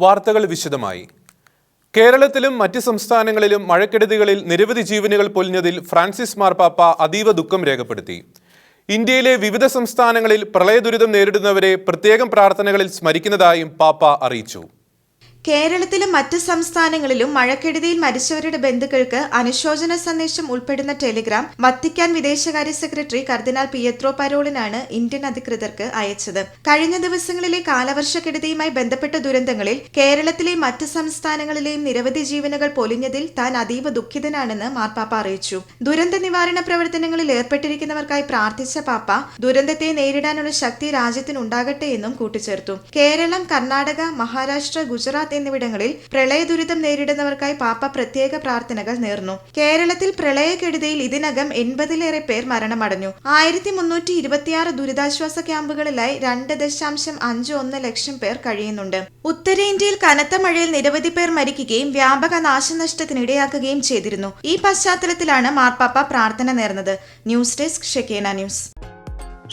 വാർത്തകൾ വിശദമായി. കേരളത്തിലും മറ്റ് സംസ്ഥാനങ്ങളിലും മഴക്കെടുതികളിൽ നിരവധി ജീവനുകൾ പൊലിഞ്ഞതിൽ ഫ്രാൻസിസ് മാർപ്പാപ്പ അതീവ ദുഃഖം രേഖപ്പെടുത്തി. ഇന്ത്യയിലെ വിവിധ സംസ്ഥാനങ്ങളിൽ പ്രളയ ദുരിതം നേരിടുന്നവരെ പ്രത്യേകം പ്രാർത്ഥനകളിൽ സ്മരിക്കുന്നതായും പാപ്പ അറിയിച്ചു. കേരളത്തിലും മറ്റ് സംസ്ഥാനങ്ങളിലും മഴക്കെടുതിയിൽ മരിച്ചവരുടെ ബന്ധുക്കൾക്ക് അനുശോചന സന്ദേശം ഉൾപ്പെടുന്ന ടെലിഗ്രാം വത്തിക്കാൻ വിദേശകാര്യ സെക്രട്ടറി കർദിനാൾ പിയത്രോ പരോളിനാണ് ഇന്ത്യൻ അധികൃതർക്ക് അയച്ചത്. കഴിഞ്ഞ ദിവസങ്ങളിലെ കാലവർഷക്കെടുതിയുമായി ബന്ധപ്പെട്ട ദുരന്തങ്ങളിൽ കേരളത്തിലെ മറ്റ് സംസ്ഥാനങ്ങളിലെയും നിരവധി ജീവനുകൾ പൊലിഞ്ഞതിൽ താൻ അതീവ ദുഃഖിതനാണെന്ന് മാർപ്പാപ്പ അറിയിച്ചു. ദുരന്ത നിവാരണ പ്രവർത്തനങ്ങളിൽ ഏർപ്പെട്ടിരിക്കുന്നവർക്കായി പ്രാർത്ഥിച്ച പാപ്പ ദുരന്തത്തെ നേരിടാനുള്ള ശക്തി രാജ്യത്തിനുണ്ടാകട്ടെ എന്നും കൂട്ടിച്ചേർത്തു. കേരളം കർണാടക മഹാരാഷ്ട്ര ഗുജറാത്ത് എന്നിവിടങ്ങളിൽ പ്രളയ ദുരിതം നേരിടുന്നവർക്കായി പാപ്പ പ്രത്യേക പ്രാർത്ഥനകൾ നേർന്നു. കേരളത്തിൽ പ്രളയക്കെടുതിയിൽ ഇതിനകം എൺപതിലേറെ പേർ മരണമടഞ്ഞു. ആയിരത്തി മുന്നൂറ്റി ഇരുപത്തിയാറ് ദുരിതാശ്വാസ ക്യാമ്പുകളിലായി രണ്ട് ദശാംശം അഞ്ച് ഒന്ന് ലക്ഷം പേർ കഴിയുന്നുണ്ട്. ഉത്തരേന്ത്യയിൽ കനത്ത മഴയിൽ നിരവധി പേർ മരിക്കുകയും വ്യാപക നാശനഷ്ടത്തിന് ഇടയാക്കുകയും ചെയ്തിരുന്നു. ഈ പശ്ചാത്തലത്തിലാണ് മാർപ്പാപ്പ പ്രാർത്ഥന നേർന്നത്. News desk Shekinah news.